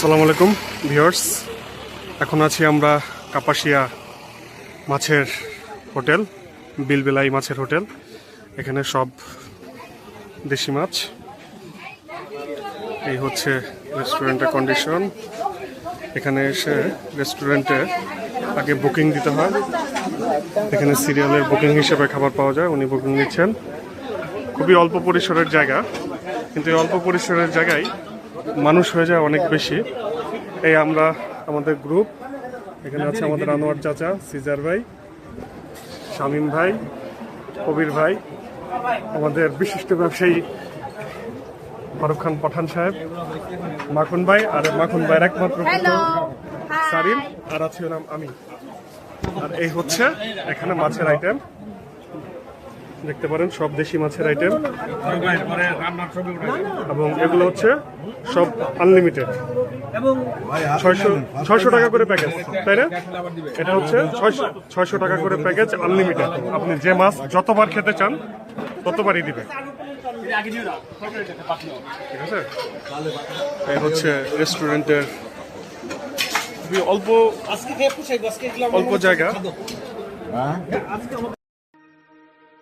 আসসালামু আলাইকুম ভিওর্স এখন আছি আমরা কাপাসিয়া মাছের হোটেল বিলবেলাই মাছের হোটেল। এখানে সব দেশি মাছ। এই হচ্ছে রেস্টুরেন্টের কন্ডিশন এখানে এসে রেস্টুরেন্টে আগে বুকিং দিতে হয়। এখানে সিরিয়ালের বুকিং হিসেবে খাবার পাওয়া যায়, উনি বুকিং নিচ্ছেন। খুবই অল্প পরিসরের জায়গা। কিন্তু এই অল্প পরিসরের জায়গায় মানুষ হয়ে যায় অনেক বেশি। এই আমরা আমাদের গ্রুপ এখানে আছে আমাদের আনোয়ার চাচা সিজার ভাই শামীম ভাই কবির ভাই আমাদের বিশিষ্ট ব্যবসায়ী ফারুক খান পাঠান সাহেব মাখন ভাই আর মাখন ভাইয়ের একমাত্র সারিম আর আছে নাম আমি। আর এই হচ্ছে এখানে মাছের আইটেম দেখতে পারেন সব দেশি মাছের আইটেম এবং এগুলো হচ্ছে সব আনলিমিটেড ছয়শো ছয়শো টাকা করে প্যাকেজ তাই না? এটা হচ্ছে ছয়শো ছয়শো টাকা করে প্যাকেজ আনলিমিটেড আপনি যে মাছ যতবার খেতে চান ততবারই দিবে ঠিক আছে? এই হচ্ছে রেস্টুরেন্টের খুবই অল্প অল্প জায়গা।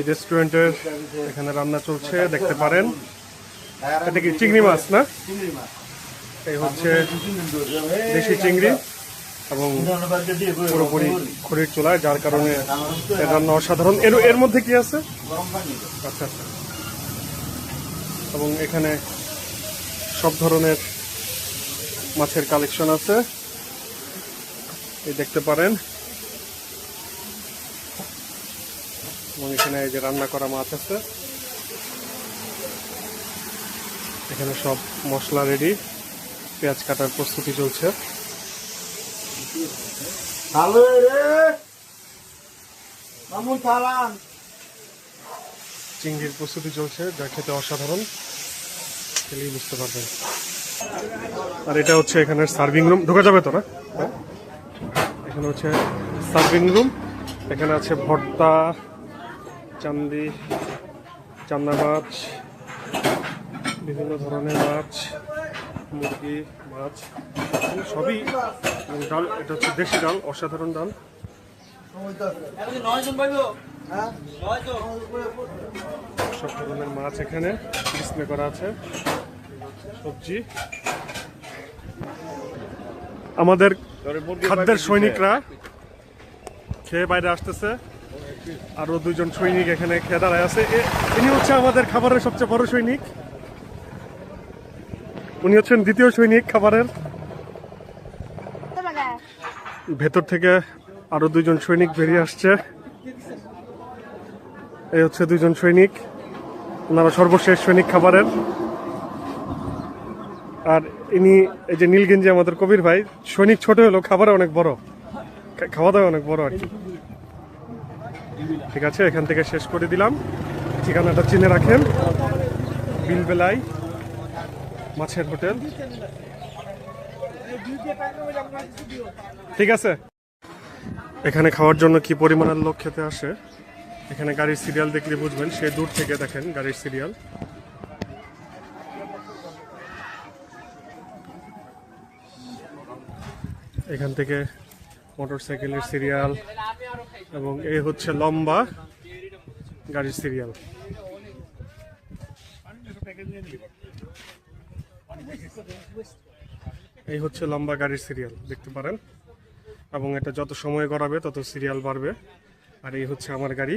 এই রেস্টুরেন্টের এখানে রান্না চলছে, দেখতে পারেন। এটা কি চিংড়ি মাছ না? এই হচ্ছে দেশি চিংড়ি এবং পুরোপুরি খড়ির চুলায়, যার কারণে রান্না অসাধারণ। এর এর মধ্যে কি আছে? আচ্ছা আচ্ছা। এবং এখানে সব ধরনের মাছের কালেকশন আছে। এই দেখতে পারেন। এবং এখানে যে রান্না করা মাছ আছে। এখানে সব মশলা রেডি পেঁয়াজ কাটার প্রস্তুতি চলছে। ভালো রে! মামুন চালান চিংড়ির প্রস্তুতি চলছে যা খেতে অসাধারণ। খেলেই বুঝতে পারবেন। আর এটা হচ্ছে এখানে সার্ভিং রুম ঢোকা যাবে তো না? হ্যাঁ? এখানে হচ্ছে সার্ভিং রুম এখানে আছে ভর্তা চান্দি চান্না মাছ বিভিন্ন ধরনের মাছ মুরগি মাছ সবই ডাল এটা হচ্ছে দেশি ডাল অসাধারণ ডাল। সব ধরনের মাছ এখানে ডিসপ্লে করা আছে সবজি। আমাদের খাদ্যের সৈনিকরা খেয়ে বাইরে আসতেছে। আরও দুজন সৈনিক এখানে খেয়ে দাঁড়ায় আছে ইনি হচ্ছে আমাদের খাবারের সবচেয়ে বড় সৈনিক। উনি হচ্ছেন দ্বিতীয় সৈনিক খাবারের। ভেতর থেকে আরও দুজন সৈনিক বেরিয়ে আসছে। এই হচ্ছে দুজন সৈনিক। ওনারা সর্বশেষ সৈনিক খাবারের। আর ইনি এই যে নীলগেঞ্জি আমাদের কবির ভাই, সৈনিক ছোট হলো খাবারে অনেক বড়। খাওয়া দাওয়া অনেক বড় আর কি। ঠিক আছে, এখান থেকে শেষ করে দিলাম। ঠিকানাটা চিনে রাখেন। বিলবেলাই মাছের হোটেল। ঠিক আছে। এখানে খাওয়ার জন্য কি পরিমাণের লোক খেতে আসে? এখানে গাড়ির সিরিয়াল দেখলে বুঝবেন, সে দূর থেকে দেখেন গাড়ির সিরিয়াল এখান থেকে মোটরসাইকেলের সিরিয়াল এবং এই হচ্ছে লম্বা গাড়ির সিরিয়াল। এই হচ্ছে লম্বা গাড়ির সিরিয়াল, দেখতে পারেন। এবং এটা যত সময় গড়াবে, তত সিরিয়াল বাড়বে। আর এই হচ্ছে আমার গাড়ি।